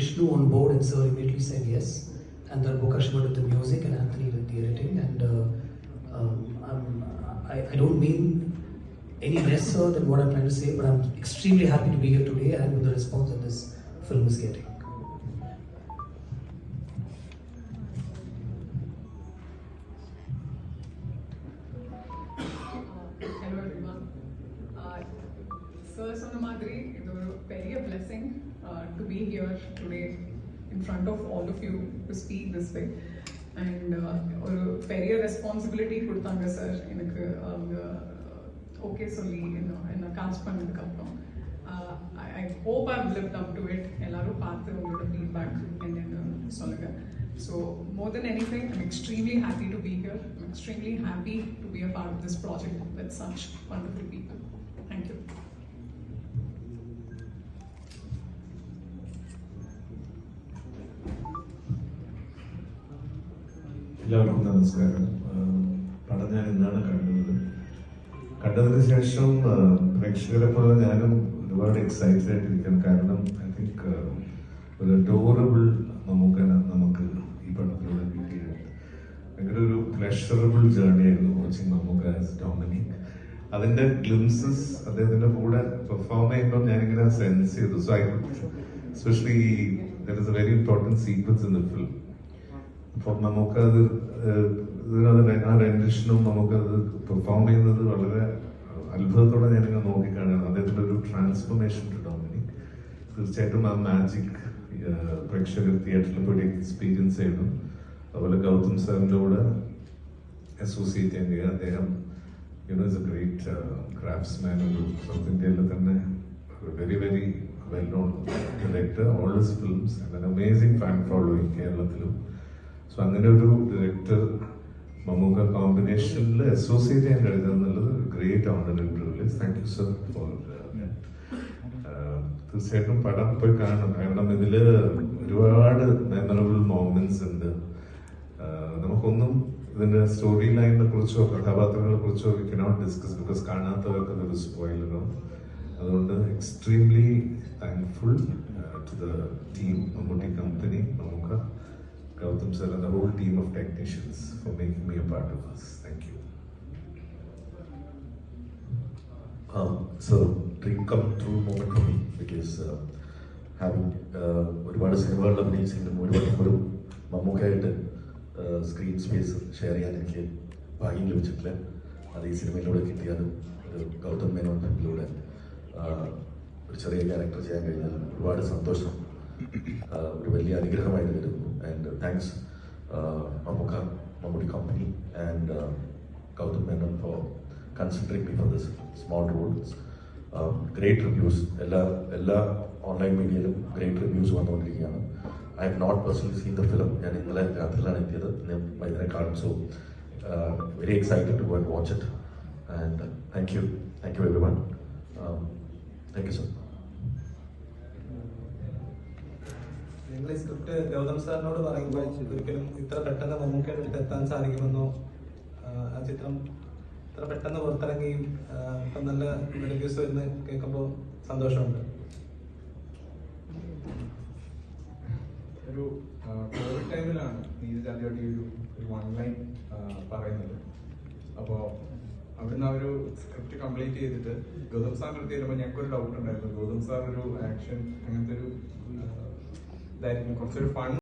Vishnu on board, and Sir immediately said yes. And then Bokashima did the music, and Anthony did the editing. And uh, um, I, I don't mean any lesser than what I'm trying to say, but I'm extremely happy to be here today and with the response that this film is getting. Hello everyone. Uh, Sir சொன்ன மாதிரி இது ஒரு பெரிய blessing uh, to be here today in front of all of you to speak this way. And uh, ஒரு பெரிய responsibility கொடுத்தாங்க sir எனக்கு அவங்க ஓகே சொல்லி என்ன என்ன காஸ்ட் பண்ணதுக்கு அப்புறம் I hope I lived up to it எல்லாரும் பார்த்து உங்களோட ஃபீட்பேக் என்னன்னு சொல்லுங்க so more than anything I'm extremely happy to be here I'm extremely happy to be a part of this project with such wonderful people thank you എല്ലാവർക്കും നമസ്കാരം. പടം ഞാൻ ഇന്നാണ് കണ്ടത്. കണ്ടതിന് ശേഷം പ്രേക്ഷകരെ പോലെ ഞാനും ഒരുപാട് എക്സൈറ്റഡ് ആയിട്ടിരിക്കണം കാരണം ഐ തിങ്ക് ഒരു അഡോറബിൾ നമുക്ക് നമുക്ക് ഈ പടത്തിലൂടെ കിട്ടിയിട്ടുണ്ട്. ഭയങ്കര ഒരു പ്ലഷറബിൾ ജേർണി ആയിരുന്നു വാച്ചിങ് നമുക്ക് ആസ് ഡൊമിനിക് അതിന്റെ ഗ്ലിംസസ് അദ്ദേഹത്തിന്റെ കൂടെ പെർഫോം ചെയ്യുമ്പോൾ ഞാനിങ്ങനെ സെൻസ് ചെയ്തു. So I especially there is a very important sequence in the film അപ്പം നമുക്കത് ഇതിനെ ആ രണ്ടിഷനും നമുക്കത് പെർഫോം ചെയ്യുന്നത് വളരെ അത്ഭുതത്തോടെ ഞാനിങ്ങനെ നോക്കിക്കാണുകയാണ്. അദ്ദേഹത്തിന്റെ ഒരു ട്രാൻസ്ഫോർമേഷൻ ടു ഡൊമിനിക് തീർച്ചയായിട്ടും ആ മാജിക് പ്രേക്ഷകർ തിയേറ്ററിൽ പോയി എക്സ്പീരിയൻസ് ചെയ്യണം. അതുപോലെ ഗൗതം സാറിന്റെ കൂടെ അസോസിയേറ്റ് ചെയ്യാൻ കഴിയും. അദ്ദേഹം you know is a great craftsman ഒരു സൗത്ത് ഇന്ത്യയിൽ തന്നെ very very well known director all films and amazing fan following കേരളത്തിലും. സോ അങ്ങനെ ഒരു ഡയറക്ടർ മമ്മൂക്ക കോമ്പിനേഷനിൽ അസോസിയേറ്റ് ചെയ്യാൻ കഴിയുക എന്നുള്ളത് great honour privilege thank you sir for തീർച്ചയായിട്ടും പടം പോയി കാണണം. കാരണം ഇതിൽ ഒരുപാട് മെമ്മറബിൾ മോമെന്റ്സ് ഉണ്ട്. നമുക്കൊന്നും ഇതിന്റെ സ്റ്റോറി ലൈനിനെ കുറിച്ചോ കഥാപാത്രങ്ങളെ കുറിച്ചോ വി കനോട്ട് ഡിസ്കസ് ബിക്കോസ് കാണാത്തവർക്ക് അതൊരു സ്പോയിലറോ അതുകൊണ്ട് extremely thankful to the team Mammootty company sir of technicians for making me a part of this. Thank you Um, so dream come true moment for me because uh, having uh, ഒരുപാട് സിനിമകളിൽ അഭിനയിച്ചെങ്കിലും ഒരുപാട് ഒരു മമ്മൂക്കായിട്ട് screen space share ചെയ്യാൻ എനിക്ക് ഭാഗ്യം ലഭിച്ചിട്ടില്ല. അത് ഈ സിനിമയിലൂടെ കിട്ടിയത് ഒരു ഗൗതം മേനോൻ ഫിലിമിലൂടെ ഒരു ചെറിയ ക്യാരക്ടർ ചെയ്യാൻ കഴിഞ്ഞാൽ ഒരുപാട് സന്തോഷം ഒരു വലിയ അനുഗ്രഹമായിട്ട് വരുന്നു. And thanks Mammukka Mammootty company and Gautham Menon for considering me for this small roles great reviews എല്ലാ എല്ലാ ഓൺലൈൻ മീഡിയയിലും ഗ്രേറ്റ് റിവ്യൂസ് വന്നുകൊണ്ടിരിക്കുകയാണ്. I have not personally seen the film ഞാൻ ഇന്നലെ രാത്രിയിലാണ് എത്തിയത്. ഇന്ന് വൈകുന്നേരം കാണും. So very excited to go and watch it and thank you thank you everyone thank you sir നിങ്ങൾ ഈ സ്ക്രിപ്റ്റ് ഗൗതം സാറിനോട് പറയുമ്പോൾ ഒരിക്കലും ഇത്ര പെട്ടെന്ന് മമ്മൂക്കയുടെ അടുത്ത് എത്താൻ സാധിക്കുമെന്നോ ആ ചിത്രം ഇത്ര പെട്ടെന്ന് പുറത്തിറങ്ങിയും ഇപ്പം നല്ല റിവ്യൂസ് വരുന്ന കേൾക്കുമ്പോൾ സന്തോഷമുണ്ട്. ഒരു കോവിഡ് ടൈമിലാണ് നീതി ആദ്യമായിട്ട് ഒരു ഒരു വൺ ലൈൻ പറയുന്നത്. അപ്പോൾ അവിടുന്ന് ആ ഒരു സ്ക്രിപ്റ്റ് കംപ്ലീറ്റ് ചെയ്തിട്ട് ഗൗതം സാറിന്റെ അടുത്ത് ചെല്ലുമ്പോൾ ഞങ്ങൾക്കൊരു ഡൗട്ട് ഉണ്ടായിരുന്നു. ഗൗതം സാർ ഒരു ആക്ഷൻ അങ്ങനത്തെ ഒരു that you can consider fund